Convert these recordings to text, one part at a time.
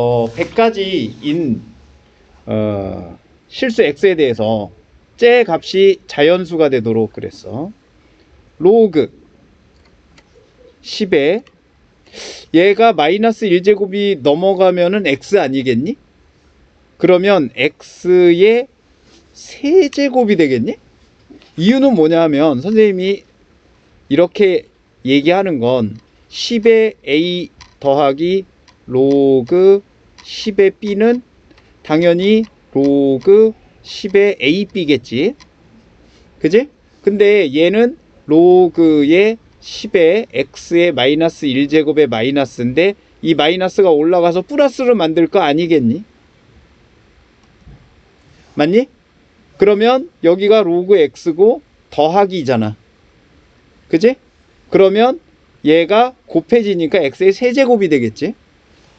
어, 100가지인 어, 실수 x에 대해서 제 값이 자연수가 되도록 그랬어. 로그 10에 얘가 마이너스 1제곱이 넘어가면은 x 아니겠니? 그러면 x의 세제곱이 되겠니? 이유는 뭐냐 하면 선생님이 이렇게 얘기하는 건 10의 a 더하기 로그 10의 b는 당연히 로그 10의 ab겠지. 그지? 근데 얘는 로그의 10의 x의 마이너스 1제곱의 마이너스인데 이 마이너스가 올라가서 플러스로 만들 거 아니겠니? 맞니? 그러면 여기가 로그 x고 더하기잖아. 그지? 그러면 얘가 곱해지니까 x의 세제곱이 되겠지?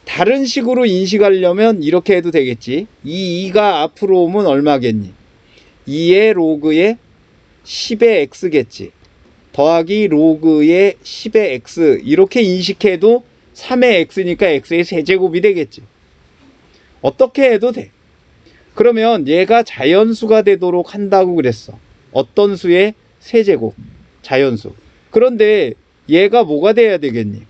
다른 식으로 인식하려면 이렇게 해도 되겠지. 이 2가 앞으로 오면 얼마겠니? 2의 로그의 10의 x겠지. 더하기 로그의 10의 x 이렇게 인식해도 3의 x니까 x의 세제곱이 되겠지. 어떻게 해도 돼. 그러면 얘가 자연수가 되도록 한다고 그랬어. 어떤 수의 세제곱? 자연수. 그런데 얘가 뭐가 돼야 되겠니?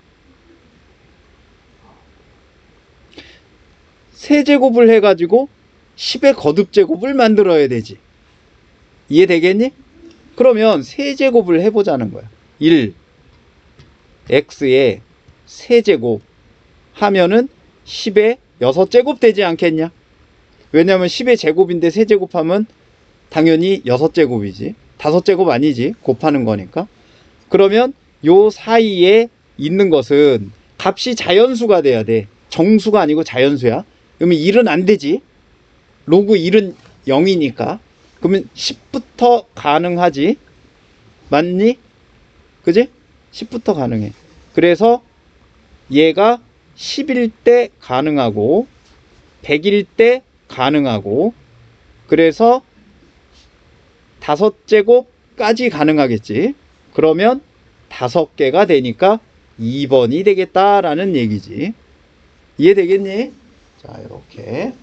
세제곱을 해가지고 10의 거듭제곱을 만들어야 되지. 이해되겠니? 그러면 세제곱을 해보자는 거야. 1, x의 세제곱 하면은 10의 6제곱 되지 않겠냐? 왜냐면 10의 제곱인데 세제곱하면 당연히 6제곱이지. 5제곱 아니지. 곱하는 거니까. 그러면 요 사이에 있는 것은 값이 자연수가 돼야 돼. 정수가 아니고 자연수야. 그러면 1은 안 되지. 로그 1은 0이니까. 그러면 10부터 가능하지. 맞니? 그지? 10부터 가능해. 그래서 얘가 10일 때 가능하고 100일 때 가능하고 그래서 다섯 제곱까지 가능하겠지. 그러면 다섯 개가 되니까 2번이 되겠다라는 얘기지. 이해되겠니? 자, 이렇게.